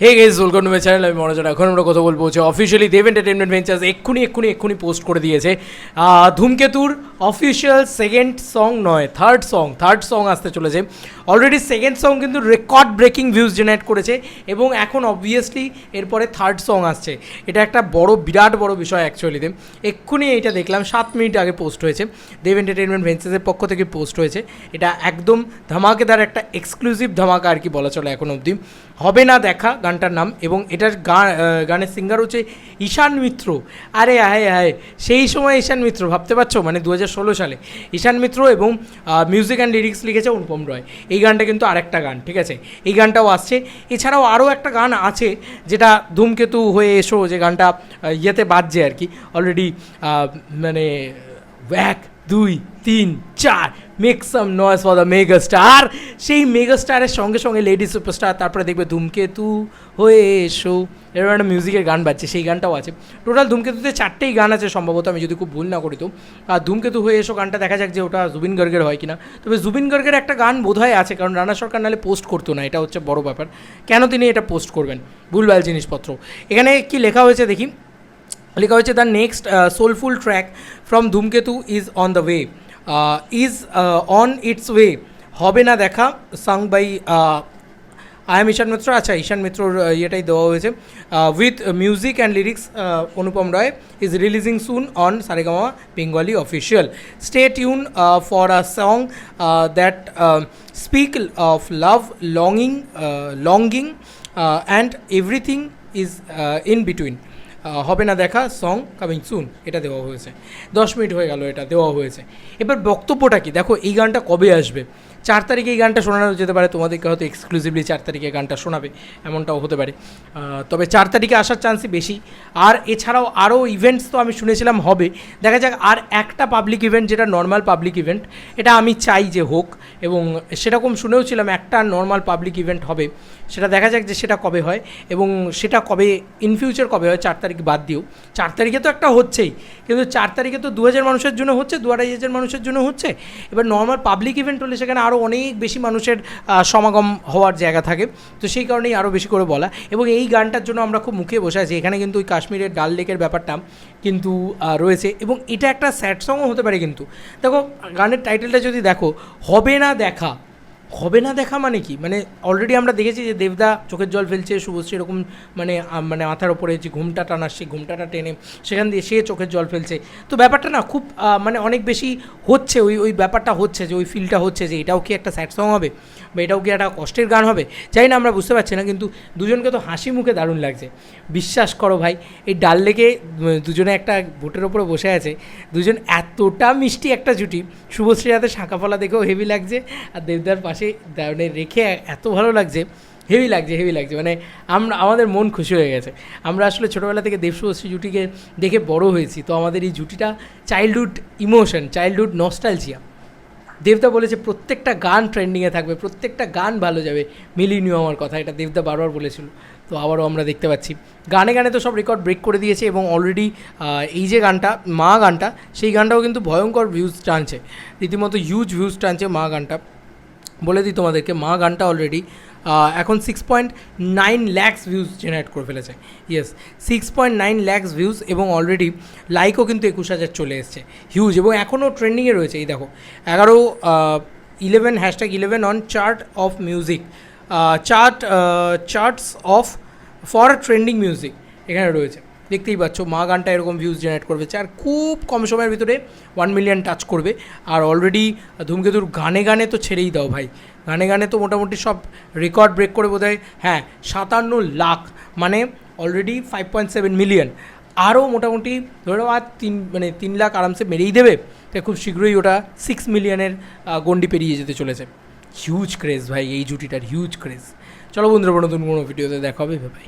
Hey guys welcome to my channel আমি মনোজন এখন আমরা কথা বলব হচ্ছে অফিসিয়ালি দেব এন্টারটেনমেন্ট ভেঞ্চার্স এক্ষুনি এক্ষুনি এক্ষুনি পোস্ট করে দিয়েছে। ধূমকেতুর অফিসিয়াল সেকেন্ড সং নয় থার্ড সং থার্ড সং আসতে চলেছে। অলরেডি সেকেন্ড সং কিন্তু রেকর্ড ব্রেকিং ভিউজ জেনারেট করেছে এবং এখন অবভিয়াসলি এরপরে থার্ড সং আসছে। এটা একটা বড়, বিরাট বড় বিষয় অ্যাকচুয়ালিতে এক্ষুনি এইটা দেখলাম, সাত মিনিট আগে পোস্ট হয়েছে। দেব এন্টারটেনমেন্ট ভেন্সেসের পক্ষ থেকে পোস্ট হয়েছে। এটা একদম ধামাকেদার একটা এক্সক্লুসিভ ধামাকা আর কি বলা চলে এখন অবধি। হবে না দেখা গানটার নাম এবং এটার গান গানের সিঙ্গার হচ্ছে ঈশান মিত্র। আরে আয় আয় সেই সময় ঈশান মিত্র, ভাবতে পারছ? মানে দু হাজার ষোলো সালে ঈশান মিত্র এবং মিউজিক অ্যান্ড লিরিক্স লিখেছে অনুপম রয়। এই গানটা কিন্তু আরেকটা গান, ঠিক আছে? এই গানটাও আসছে। এছাড়াও আরও একটা গান আছে যেটা ধূমকেতু হয়ে এসো, যে গানটা ইয়েতে বাজছে আর কি। অলরেডি মানে এক দুই, তিন, চার। Make some noise for the mega star সেই মেগা স্টারের সঙ্গে সঙ্গে লেডি সুপারস্টার তারপরে দেখবে ধূমকেতু হয়ে এসো। এরকম একটা মিউজিকের গান বাজছে, সেই গানটাও আছে। টোটাল ধূমকেতুতে চারটেই গান আছে সম্ভবত, আমি যদি খুব ভুল না করি তো। আর ধূমকেতু হয়ে এসো গানটা দেখা যাক যে ওটা জুবিন গর্গের হয় কিনা। তবে জুবিন গর্গের একটা গান বোধহয় আছে, কারণ রানা সরকার নাহলে পোস্ট করতো না, এটা হচ্ছে বড় ব্যাপার। কেন তিনি এটা পোস্ট করবেন? ভুলভাল জিনিসপত্র। এখানে কি লেখা হয়েছে দেখি? লেখা হয়েছে the next soulful track from Dhumketu is on the way is on its way হবে না দেখা sung by I am Ishan Mitra আচ্ছা ঈশান মিত্রর ইয়েটাই দেওয়া হয়েছে। With music and lyrics Anupam Roy is releasing soon on Saregama Bengali official stay tune for a song that speak of love longing longing and everything is in between হবে না দেখা song coming soon এটা দেওয়া হয়েছে। দশ minute হয়ে গেল এটা দেওয়া হয়েছে। এবার বক্তব্যটা কি? দেখো, এই গানটা কবে আসবে? চার তারিখে এই গানটা শোনানো যেতে পারে, তোমাদেরকে হয়তো এক্সক্লুসিভলি চার তারিখে গানটা শোনাবে, এমনটাও হতে পারে। তবে চার তারিখে আসার চান্সই বেশি। আর এছাড়াও আরও ইভেন্টস তো আমি শুনেছিলাম হবে। দেখা যাক, আর একটা পাবলিক ইভেন্ট যেটা নর্মাল পাবলিক ইভেন্ট এটা আমি চাই যে হোক, এবং সেরকম শুনেও ছিলাম একটা নর্মাল পাবলিক ইভেন্ট হবে। সেটা দেখা যাক যে সেটা কবে হয়, এবং সেটা কবে ইন ফিউচার কবে হয়, চার তারিখ বাদ দিও। চার তারিখে তো একটা হচ্ছেই, কিন্তু চার তারিখে তো দু হাজার মানুষের জন্য হচ্ছে দু আড়াই হাজার মানুষের জন্য হচ্ছে। এবার নর্মাল পাবলিক ইভেন্ট হলে সেখানে আরও অনেক বেশি মানুষের সমাগম হওয়ার জায়গা থাকে। তো সেই কারণেই আরও বেশি করে বলা। এবং এই গানটার জন্য আমরা খুব মুখে বসে আছি। এখানে কিন্তু ওই কাশ্মীরের ডাল লেকের ব্যাপারটা কিন্তু রয়েছে। এবং এটা একটা স্যাড সংও হতে পারে কিন্তু। দেখো, গানের টাইটেলটা যদি দেখো, হবে না দেখা। হবে না দেখা মানে কি? মানে অলরেডি আমরা দেখেছি যে দেবদা চোখের জল ফেলছে, শুভশ্রী এরকম মানে মানে মাথার ওপরে যে ঘুমটা টানা, সেই ঘুমটাটা টেনে সেখান দিয়ে সে চোখের জল ফেলছে। তো ব্যাপারটা না খুব মানে অনেক বেশি হচ্ছে, ওই ওই ব্যাপারটা হচ্ছে যে, ওই ফিলটা হচ্ছে যে এটাও কি একটা স্যাড সং হবে? বা এটাও কি একটা কষ্টের গান হবে? জানি না, আমরা বুঝতে পারছি না, কিন্তু দুজনকে তো হাসি মুখে দারুণ লাগছে। বিশ্বাস করো ভাই, এই ডাল লেগে দুজনে একটা বোটের ওপরে বসে আছে, দুজন এতটা মিষ্টি একটা জুটি শুভশ্রী হাতে শাঁকাফলা দেখেও হেভি লাগছে, আর দেবদার পাশে দা- মানে রেখে এত ভালো লাগছে হেভি লাগছে হেভি লাগছে। মানে আমরা, আমাদের মন খুশি হয়ে গেছে। আমরা আসলে ছোটোবেলা থেকে দেব শুভশ্রী জুটিকে দেখে বড় হয়েছি। তো আমাদের এই জুটিটা চাইল্ডহুড ইমোশন চাইল্ডহুড নস্টালজিয়া দেবদা বলেছে, প্রত্যেকটা গান ট্রেন্ডিংয়ে থাকবে, প্রত্যেকটা গান ভালো যাবে। মিলিয়ে নিও আমার কথা। এটা দেবদা বারবার বলেছিল। তো আবারও আমরা দেখতে পাচ্ছি। গানে গানে তো সব রেকর্ড ব্রেক করে দিয়েছে এবং অলরেডি এই যে গানটা, মা গানটা, সেই গানটাও কিন্তু ভয়ঙ্কর ভিউজ টানছে। রীতিমতো হিউজ ভিউজ টানছে মা গানটা। বলে দিই তোমাদেরকে, মা গানটা অলরেডি এখন six point nine lakhs views generate করে ফেলেছে। Yes six point nine lakhs views এবং অলরেডি লাইকও কিন্তু একুশ হাজার চলে এসছে। হিউজ এবং এখনও ট্রেন্ডিংয়ে রয়েছে, এই দেখো, এগারো eleven hashtag eleven on chart of music chart charts of for trending music এখানে রয়েছে। দেখতেই পাচ্ছ, মা গানটা এরকম ভিউজ জেনারেট করবে। আর খুব কম সময়ের ভিতরে ওয়ান মিলিয়ন টাচ করবে। আর অলরেডি ধূমকেতুর গানে গানে তো ছেড়েই দাও ভাই। গানে গানে তো মোটামুটি সব রেকর্ড ব্রেক করে বোধ হ্যাঁ সাতান্ন লাখ মানে already five point seven million আরও মোটামুটি ধরে আর তিন মানে তিন লাখ আরামসে মেরেই দেবে। তাই খুব শীঘ্রই ওটা সিক্স মিলিয়নের গন্ডি পেরিয়ে যেতে চলেছে। হিউজ ক্রেজ ভাই, এই জুটিটার হিউজ ক্রেজ চলো বন্ধুরা নতুন কোনো ভিডিওতে দেখা হবে ভাই